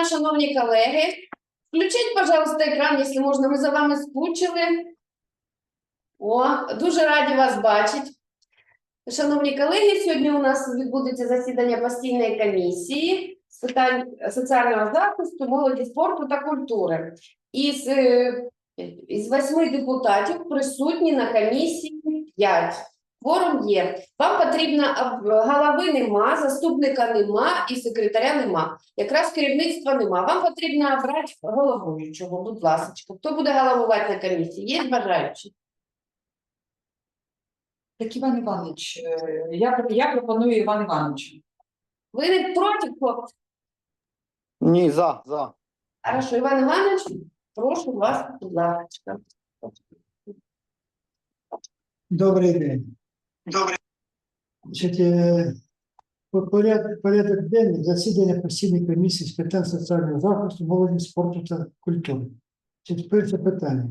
дня, шановні колеги. Включіть, пожалуйста, екран, якщо можна, ми за вами скучили. О, дуже раді вас бачити. Шановні колеги, сьогодні у нас відбудеться засідання постійної комісії з питань соціального захисту, молоді, спорту та культури. Із, е, із восьми депутатів присутні на комісії 5. Форум є. Вам потрібно голови нема, заступника нема і секретаря нема. Якраз керівництва нема. Вам потрібно обрати головуючого, будь ласка. Хто буде головувати на комісії? Є бажаючі? Так, Іван Іванович, е, я, я пропоную Іван Івановичу. Ви не проти, хлопці? Ні, за, за. Хорошо, Іван Іванович, прошу вас, будь ласка. Добрий день. Значить, е, поряд- порядок денний засідання постійної комісії з питань соціального захисту, молоді, спорту та культури. Значить, перше питання.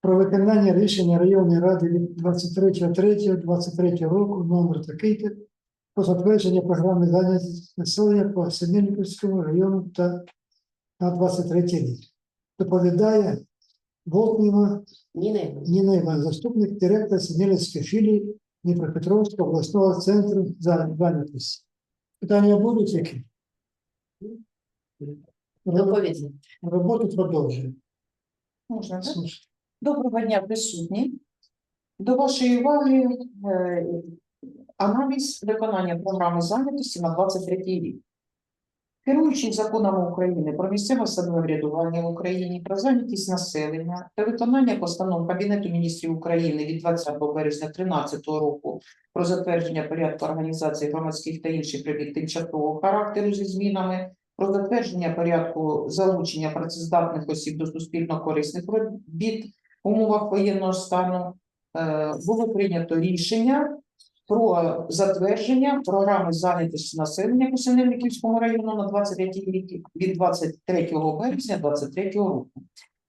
Про виконання рішення районної ради від 23.03.23 року номер такий-то про затвердження програми зайнятості населення по Семенівському району та на 23 рік. Доповідає Болтніва Ніна Іван, заступник директора Семілецької філії Дніпропетровського обласного центру за- зайнятості. Питання будуть які? Доповіді. Роботу продовжуємо. Можна, так? Слушай. Доброго дня, присутні. До вашої уваги е, аналіз виконання програми зайнятості на 23 рік. Керуючись законами України про місцеве самоврядування в Україні, про зайнятість населення та виконання постанов Кабінету міністрів України від 20 березня 2013 року про затвердження порядку організації громадських та інших робіт тимчасового характеру зі змінами, про затвердження порядку залучення працездатних осіб до суспільно корисних робіт в умовах воєнного стану, е, було прийнято рішення про затвердження програми зайнятості населення по Синельниківському району на 23 рік від 23 березня 2023 року.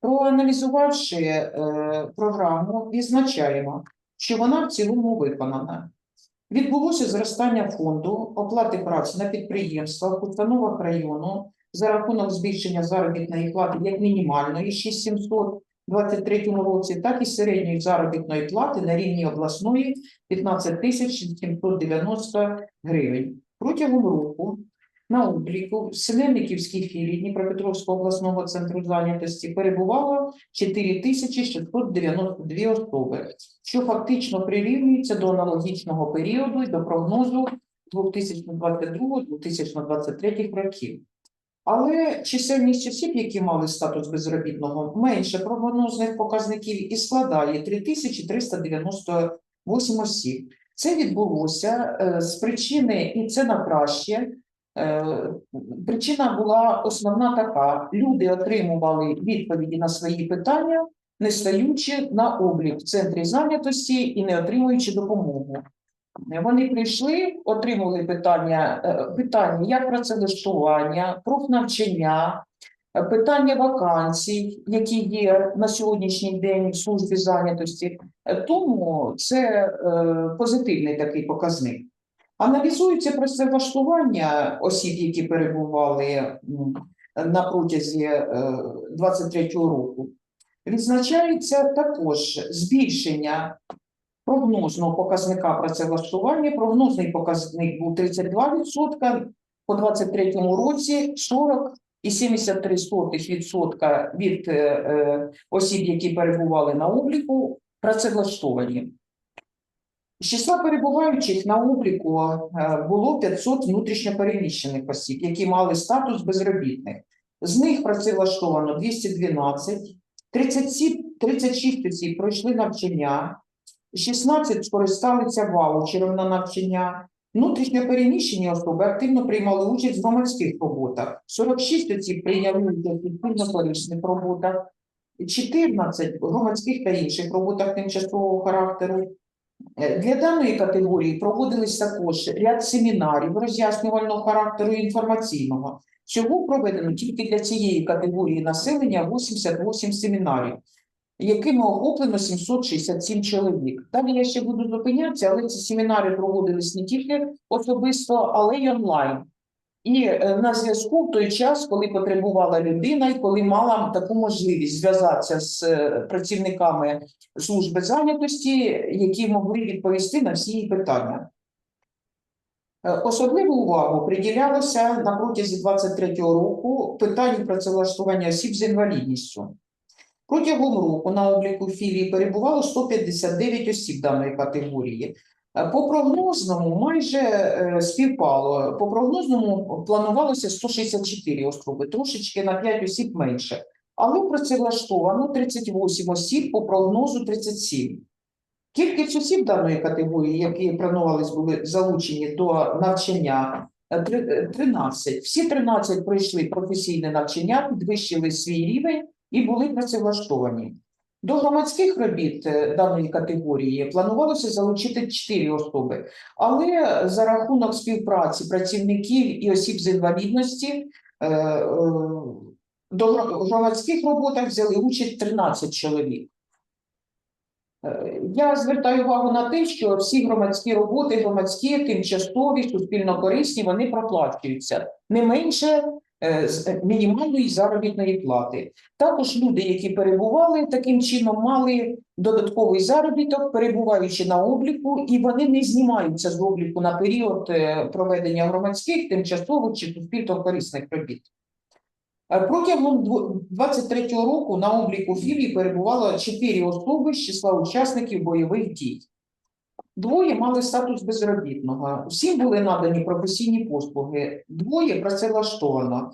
Проаналізувавши е, програму, відзначаємо, що вона в цілому виконана. Відбулося зростання фонду оплати праці на підприємствах, установах району за рахунок збільшення заробітної плати як мінімальної 6700 у 2023 році, так і середньої заробітної плати на рівні обласної 15 тисяч 790 гривень. Протягом року на обліку в Селениківській філії Дніпропетровського обласного центру зайнятості перебувало 4 тисячі 692 особи, що фактично прирівнюється до аналогічного періоду і до прогнозу 2022-2023 років. Але чисельність осіб, які мали статус безробітного, менше прогнозних показників і складає 3398 осіб. Це відбулося е, з причини, і це на краще. Е, Причина була основна така: люди отримували відповіді на свої питання, не стаючи на облік в центрі зайнятості і не отримуючи допомогу. Вони прийшли, отримали питання, е, питання як працевлаштування, профнавчання, е, питання вакансій, які є на сьогоднішній день в службі зайнятості. Е, Тому це позитивний такий показник. Аналізується працевлаштування осіб, які перебували на протязі 2023 року. Відзначається також збільшення прогнозного показника працевлаштування. Прогнозний показник був 32%, по 2023 році 40 і 73% від е, е, осіб, які перебували на обліку, працевлаштовані. З числа перебуваючих на обліку е, було 500 внутрішньопереміщених осіб, які мали статус безробітних. З них працевлаштовано 212, 37, 36 осіб пройшли навчання, 16 скористалися ваучером на навчання. Внутрішньо переміщені особи активно приймали участь в громадських роботах. 46 осіб прийняли участь у спільно-корисних роботах, 14 громадських та інших роботах тимчасового характеру. Е, Для даної категорії проводились також ряд семінарів роз'яснювального характеру і інформаційного. Всього проведено тільки для цієї категорії населення 88 семінарів якими охоплено 767 чоловік. Далі я ще буду зупинятися, але ці семінари проводились не тільки особисто, але й онлайн. І е, на зв'язку в той час, коли потребувала людина, і коли мала таку можливість зв'язатися з е, працівниками служби зайнятості, які могли відповісти на всі її питання. Е, Особливу увагу приділялося на протязі 23-го року питанню працевлаштування осіб з інвалідністю. Протягом року на обліку філії перебувало 159 осіб даної категорії. Е, По прогнозному майже е, співпало. По прогнозному планувалося 164 особи, трошечки на 5 осіб менше. Але працевлаштовано 38 осіб, по прогнозу 37. Кількість осіб даної категорії, які планувались були залучені до навчання, е, е, 13. Всі 13 пройшли професійне навчання, підвищили свій рівень і були працевлаштовані. До громадських робіт е, даної категорії планувалося залучити 4 особи, але за рахунок співпраці працівників і осіб з інвалідності е, е, до громадських роботах взяли участь 13 чоловік. Я звертаю увагу на те, що всі громадські роботи, громадські, тимчасові, суспільно корисні, вони проплачуються не менше з е, мінімальної заробітної плати. Також люди, які перебували таким чином, мали додатковий заробіток, перебуваючи на обліку, і вони не знімаються з обліку на період е, проведення громадських, тимчасових чи суспільно корисних робіт. Е, Протягом 2023 року на обліку філії перебувало 4 особи з числа учасників бойових дій. Двоє мали статус безробітного. Всім були надані професійні послуги, двоє працевлаштовано.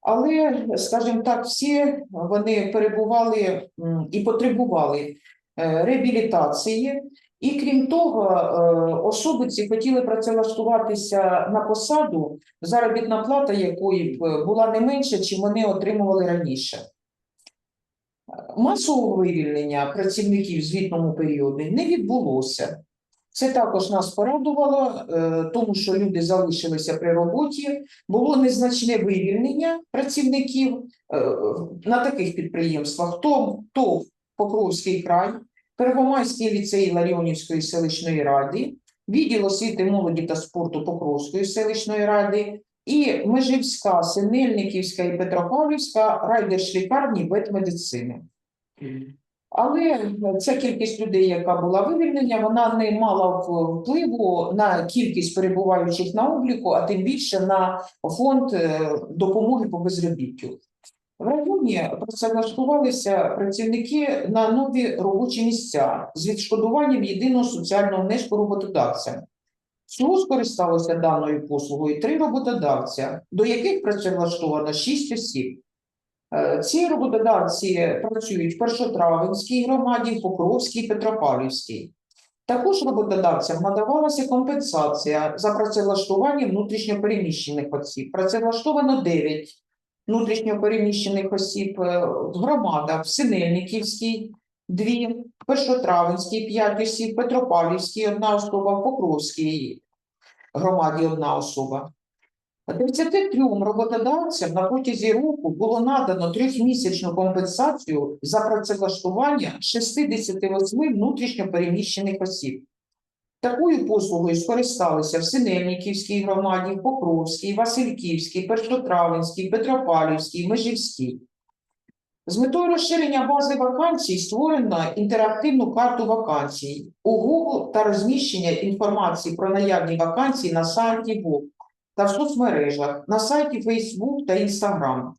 Але, скажімо так, всі вони перебували і потребували е, реабілітації. І крім того, е, особи ці хотіли працевлаштуватися на посаду, заробітна плата якої була не менша, чим вони отримували раніше. Масового вивільнення працівників в звітному періоді не відбулося. Це також нас порадувало, е, тому що люди залишилися при роботі. Було незначне вивільнення працівників е, на таких підприємствах: ТОВ, ТОВ Покровський край, Первомайський ліцей Ларіонівської селищної ради, відділ освіти молоді та спорту Покровської селищної ради і Межівська, Синельниківська і Петропавлівська райдержлікарні ветмедицини. Але ця кількість людей, яка була вивільнення, вона не мала впливу на кількість перебуваючих на обліку, а тим більше на фонд е, допомоги по безробіттю. В районі працевлаштувалися працівники на нові робочі місця з відшкодуванням єдиного соціального внеску роботодавця. Всього скористалося даною послугою три роботодавця, до яких працевлаштовано шість осіб. Е, Ці роботодавці працюють в Першотравенській громаді, Покровській, Петропавлівській. Також роботодавцям надавалася компенсація за працевлаштування внутрішньопереміщених осіб. Працевлаштовано 9 внутрішньопереміщених осіб е, в громадах в Синельниківській, 2, в Першотравенській 5 осіб, Петропавлівській одна особа, в Покровській громаді одна особа. 33 роботодавцям на протязі року було надано трьохмісячну компенсацію за працевлаштування 68 внутрішньопереміщених осіб. Такою послугою скористалися в Синельниківській громаді, Покровській, Васильківській, Першотравенській, Петропавлівській, Межівській. З метою розширення бази вакансій створено інтерактивну карту вакансій у Google та розміщення інформації про наявні вакансії на сайті ВОК та в соцмережах на сайті Facebook та Instagram.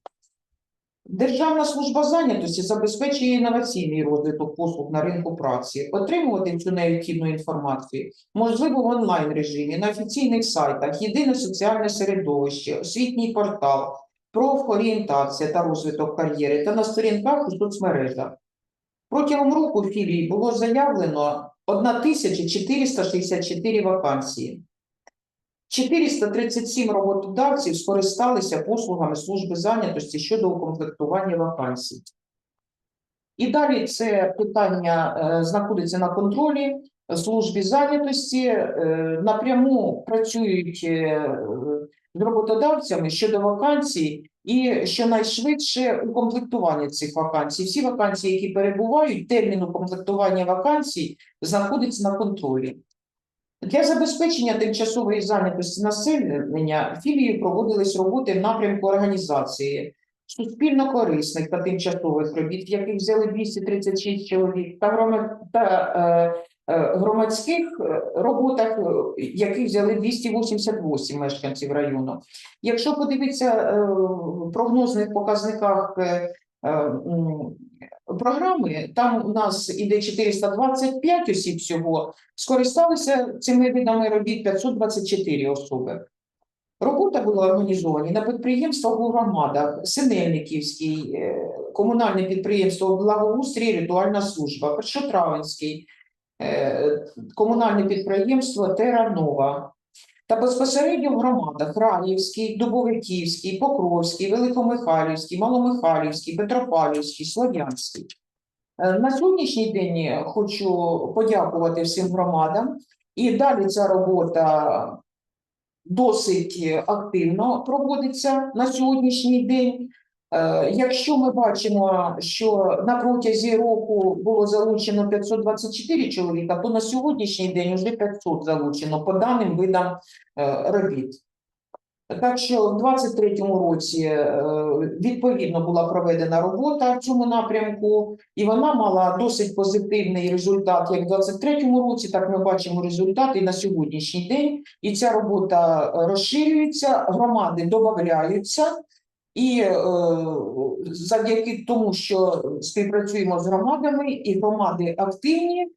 Державна служба зайнятості забезпечує інноваційний розвиток послуг на ринку праці. Отримувати цю необхідну інформацію можливо в онлайн режимі, на офіційних сайтах, єдине соціальне середовище, освітній портал, профорієнтація та розвиток кар'єри та на сторінках у соцмережах. Протягом року філії було заявлено 1464 вакансії. 437 роботодавців скористалися послугами служби зайнятості щодо укомплектування вакансій. І далі це питання е, знаходиться на контролі службі зайнятості. е, напряму працюють е, з роботодавцями щодо вакансій і щонайшвидше укомплектування цих вакансій. Всі вакансії, які перебувають, термін укомплектування вакансій знаходиться на контролі. Для забезпечення тимчасової зайнятості населення філією проводились роботи в напрямку організації суспільно корисних та тимчасових робіт, в яких взяли 236 чоловік, та, грома- та е, е, громадських е, роботах, е, яких взяли 288 мешканців району. Якщо подивитися е, в прогнозних показниках програми, там у нас іде 425 осіб всього, скористалися цими видами робіт 524 особи. Робота була організована на підприємствах у громадах, Синельниківський, е, комунальне підприємство Благоустрій, ритуальна служба, Першотравенський, е, комунальне підприємство Тера Нова. Та безпосередньо в громадах Ранівській, Дубовиківській, Покровській, Великомихайлівській, Маломихайлівській, Петропавлівській, Слов'янський. Е, На сьогоднішній день хочу подякувати всім громадам. І далі ця робота досить активно проводиться на сьогоднішній день. Е, Якщо ми бачимо, що на протязі року було залучено 524 чоловіка, то на сьогоднішній день вже 500 залучено по даним видам е, робіт. Так що в 23-му році е, відповідно була проведена робота в цьому напрямку, і вона мала досить позитивний результат як в 23-му році, так ми бачимо результати на сьогоднішній день. І ця робота розширюється, громади додаються. І е, завдяки тому, що співпрацюємо з громадами, і громади активні, е,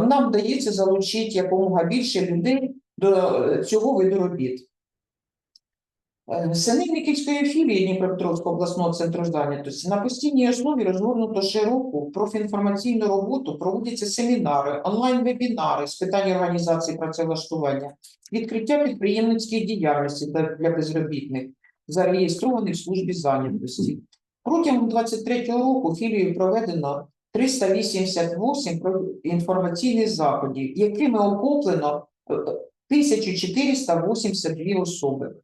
нам вдається залучити якомога більше людей до цього виду робіт. Е, Синельниківської філії Дніпропетровського обласного центру зайнятості на постійній основі розгорнуто широку профінформаційну роботу, проводяться семінари, онлайн-вебінари з питань організації працевлаштування, відкриття підприємницької діяльності для безробітних, зареєстрованих в службі зайнятості. Протягом 23 року філією проведено 388 інформаційних заходів, якими охоплено е, 1482 особи.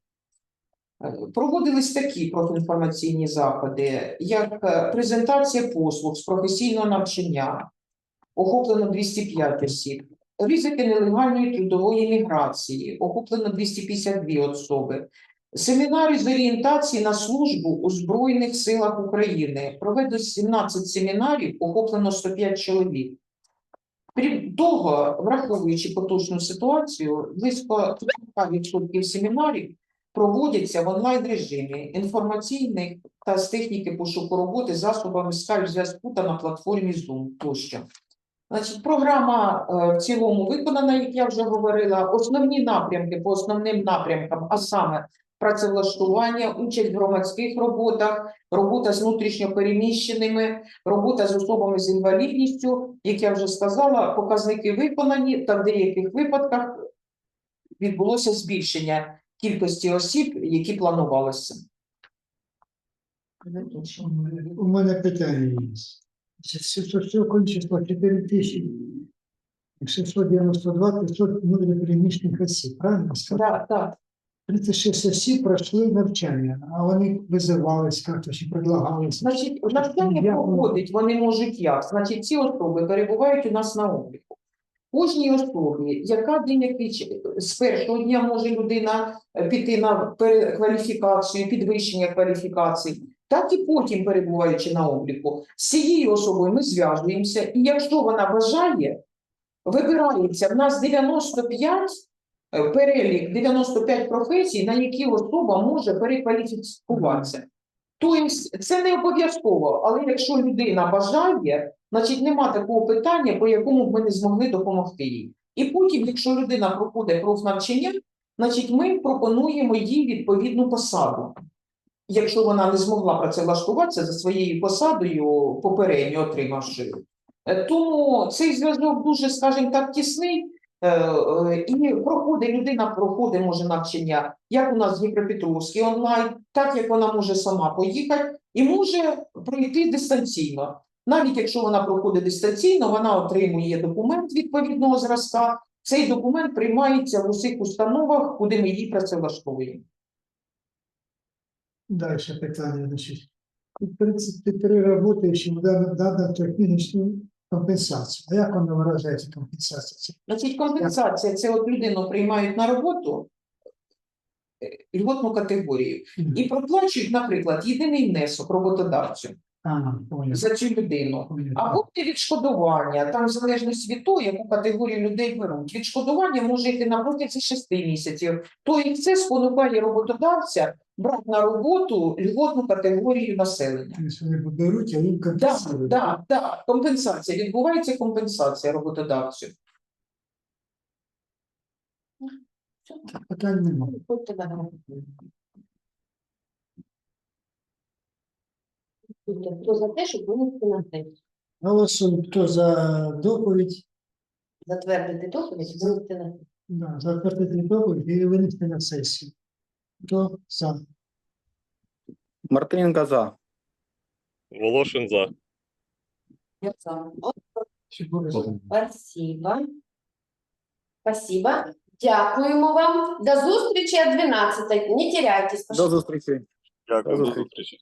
Е, Проводились такі профінформаційні заходи, як е, презентація послуг з професійного навчання, охоплено 205 осіб, ризики нелегальної трудової міграції, охоплено 252 особи, семінари з орієнтації на службу у Збройних силах України, проведено 17 семінарів, охоплено 105 чоловік. Крім того, враховуючи поточну ситуацію, близько 40% семінарів проводяться в онлайн режимі інформаційних та з техніки пошуку роботи засобами скайп зв'язку та на платформі Zoom тощо. Значить, програма е, в цілому виконана, як я вже говорила. Основні напрямки по основним напрямкам, а саме працевлаштування, участь в громадських роботах, робота з внутрішньопереміщеними, робота з особами з інвалідністю. Як я вже сказала, показники виконані, та в деяких випадках відбулося збільшення кількості осіб, які планувалися. У мене питання є. Всього число 4 тисячі 692 500 внутрішньопереміщених осіб, правильно? Так, так. 36 осіб пройшли навчання, а вони визивались, як-то предлагалися. Значить, навчання Я- проходить, вони можуть як? Значить, ці особи перебувають у нас на обліку. Кожній особі, яка деякий ч- з першого дня може людина е, піти на перекваліфікацію, підвищення кваліфікацій, так і потім перебуваючи на обліку. З цією особою ми зв'язуємося, і якщо вона бажає, вибирається в нас 95 е, перелік 95 професій, на які особа може перекваліфікуватися. Тобто це не обов'язково, але якщо людина бажає, значить нема такого питання, по якому б ми не змогли допомогти їй. І потім, якщо людина проходить профнавчання, значить ми пропонуємо їй відповідну посаду. Якщо вона не змогла працевлаштуватися за своєю посадою, попередньо отримавши. Е, Тому цей зв'язок дуже, скажімо так, тісний. Е, е, І проходить людина, проходить може навчання, як у нас в Дніпропетровській онлайн, так як вона може сама поїхати і може пройти дистанційно. Навіть якщо вона проходить дистанційно, вона отримує документ відповідного зразка. Цей документ приймається в усіх установах, куди ми її працевлаштовуємо. Дальше питання. Значить, 33 работающие в данном, данном техническом компенсацію. А як вона виражається компенсація? Значить, компенсація це от людину приймають на роботу е, льготну категорію і проплачують, наприклад, єдиний внесок роботодавцю. За цю людину. Або є відшкодування, там в залежності від того, яку категорію людей беруть. Відшкодування може йти на протязі шести місяців. То і це спонукає роботодавця брати на роботу льготну категорію населення. Вони беруть, а їм Так, компенсують. так, так, компенсація. Відбувається компенсація роботодавцю. Питань немає. Хто за те, щоб винести на сесію? Голосуємо, хто за доповідь, Затвердити доповідь, винести на сесію. да, затвердити доповідь і винести на сесію. Хто за? Мартиненко за. Волошин за. Я за. От, Спасибо. Спасибо. Дякуємо вам. До зустрічі о 12. Не теряйтесь. До зустрічі. Дякую. До зустрічі.